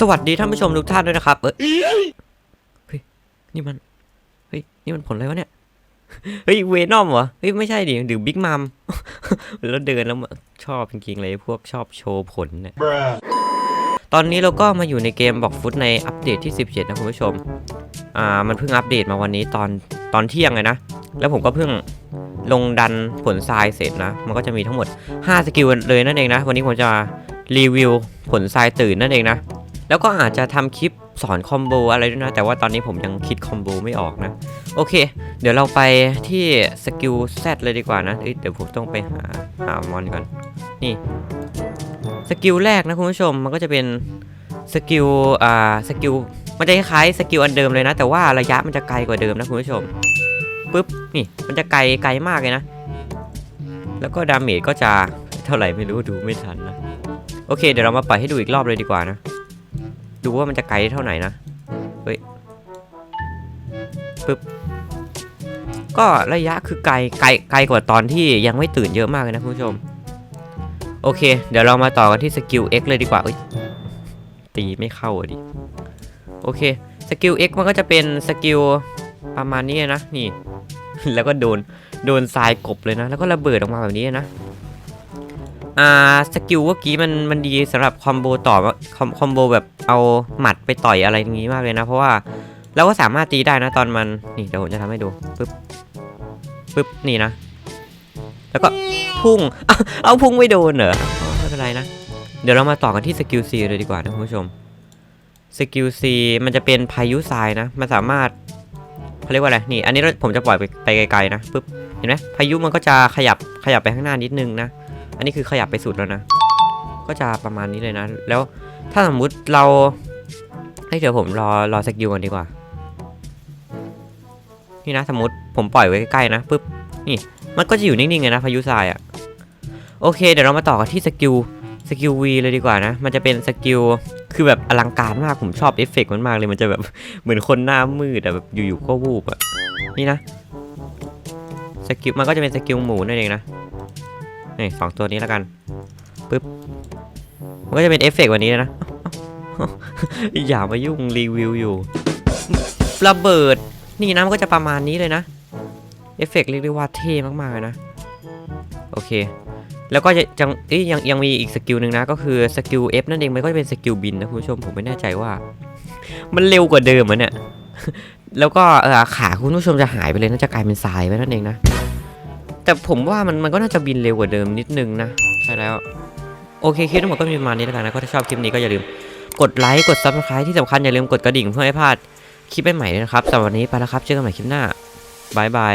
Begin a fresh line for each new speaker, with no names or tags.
สวัสดีท่านผู้ชมทุกท่านด้วยนะครับ เอ้ยเฮ้ยนี่มัน เฮ้ย นี่มันผลอะไรวะเนี่ย เฮ้ย เวนอมเหรอ เฮ้ย ไม่ใช่ดิหรือบิ๊กมัม แล้วเดินแล้วชอบจริงๆเลยพวกชอบโชว์ผลเนี่ย
Bruh.
ตอนนี้เราก็มาอยู่ในเกมบอกฟุตในอัปเดตที่ 17 นะคุณผู้ชม อ่า มันเพิ่งอัปเดตมาวันนี้ตอนตอนเที่ยงเลยนะ แล้วผมก็เพิ่งลงดันผลทรายเสร็จนะ มันก็จะมีทั้งหมด 5 สกิลเลยนั่นเองนะ วันนี้ผมจะรีวิวผลทรายตื่นนั่นเองนะ แล้วก็อาจจะทำคลิปสอนคอมโบอะไรด้วยนะ แต่ว่าตอนนี้ผมยังคิดคอมโบไม่ออกนะ โอเค เดี๋ยวเราไปที่สกิล Z เลยดีกว่านะเเดี๋ยวผมต้องไปหาหามอนก่อน นี่สกิลแรกนะคุณผู้ชมมันก็จะเป็นสกิลอ่าสกิลมันจะคล้ายสกิลอันเดิมเลยนะ แต่ว่าระยะมันจะไกลกว่าเดิมนะคุณผู้ชมปึ๊บนี่มันจะไกลไกลมากเลยนะ แล้วก็ดาเมจก็จะเท่าไหร่ไม่รู้ดูไม่ทันนะ โอเค เดี๋ยวเรามาปล่อยให้ดูอีกรอบเลยดีกว่านะ ดูว่ามันจะไกลเท่าไหร่นะ เฮ้ยปึ๊บ ก็ระยะคือไกลไกลไกลกว่าตอนที่ยังไม่ตื่นเยอะมากเลยนะคุณผู้ชม โอเค เดี๋ยวเรามาต่อกันที่สกิล X เลยดีกว่าเอ้ยตีไม่เข้าอะดิ โอเค สกิล X มันก็จะเป็นสกิลประมาณนี้นะ นี่ แล้วก็โดน โดนทรายกบเลยนะ แล้วก็ระเบิดออกมาแบบนี้นะ อ่าสกิลเมื่อกี้มันมันดีสำหรับคอมโบต่อคอมคอมโบแบบเอาหมัดไปต่อยอะไรอย่างงี้มากเลยนะ เพราะว่าเราก็สามารถตีได้นะตอนมันนี่เดี๋ยวผมจะทำให้ดูปึ๊บปึ๊บนี่นะ แล้วก็พุ่งเอาเอาพุ่งไม่โดนเหรออไม่เป็นไรนะ เดี๋ยวเรามาต่อกันที่สกิล C เลยดีกว่านะคุณผู้ชมสกิล C มันจะเป็นพายุทรายนะ มันสามารถเขาเรียกว่าอะไรนี่ อันนี้ผมจะปล่อยไปไกลๆนะปึ๊บเห็นไหมพายุมันก็จะขยับขยับไปข้างหน้านิดนึงนะ อันนี้คือขยับไปสุดแล้วนะ ก็จะประมาณนี้เลยนะ แล้วถ้าสมมุติเราให้เดี๋ยวผมรอรอสกิลก่อนดีกว่า นี่นะสมมติผมปล่อยไว้ใกล้ๆนะปึ๊บนี่มันก็จะอยู่นิ่งๆเลยนะพายุทรายอะ่ะโอเค เดี๋ยวเรามาต่อกันที่สกิลสกิล V เลยดีกว่านะ มันจะเป็นสกิลคือแบบอลังการมากผมชอบเอฟเฟกต์มันมากเลยมันจะแบบเหมือนคนหน้ามืดอะแบบอยู่ๆก็วูบอะนี่นะสกิลมันก็จะเป็นสกิลหมูนั่นเองนะ นี่สองตัวนี้แล้วกันปึ๊บมันก็จะเป็นเอฟเฟกต์วันนี้เลยนะอย่ามายุ่งรีวิวอยู่ระเบิด นี่นะมันก็จะประมาณนี้เลยนะเอฟเฟกต์เรียกได้ว่าเท่มากๆเลยนะ โอเค แล้วก็จะยังยังยังมีอีกสกิลหนึ่งนะ ก็คือสกิล F นั่นเองมันก็จะเป็นสกิลบินนะคุณผู้ชมผมไม่แน่ใจว่า มันเร็วกว่าเดิมเหมือนเนี่ยแล้วก็เออขาคุณผู้ชมจะหายไปเลยน่าจะกลายเป็นทรายไปนั่นเองนะ แต่ผมว่ามันมันก็น่าจะบินเร็วกว่าเดิมนิดนึงนะ ใช่แล้ว โอเคคลิปทั้งหมดก็มีประมาณนี้แล้วกันนะก็ถ้าชอบคลิปนี้ก็อย่าลืมกดไลค์กดซับสไครต์ที่สำคัญอย่าลืมกดกระดิ่งเพื่อไม่ให้พลาดคลิปใหม่ๆด้วยนะครับสำหรับวันนี้ไปแล้วครับเจอกันใหม่คลิปหน้าบายบาย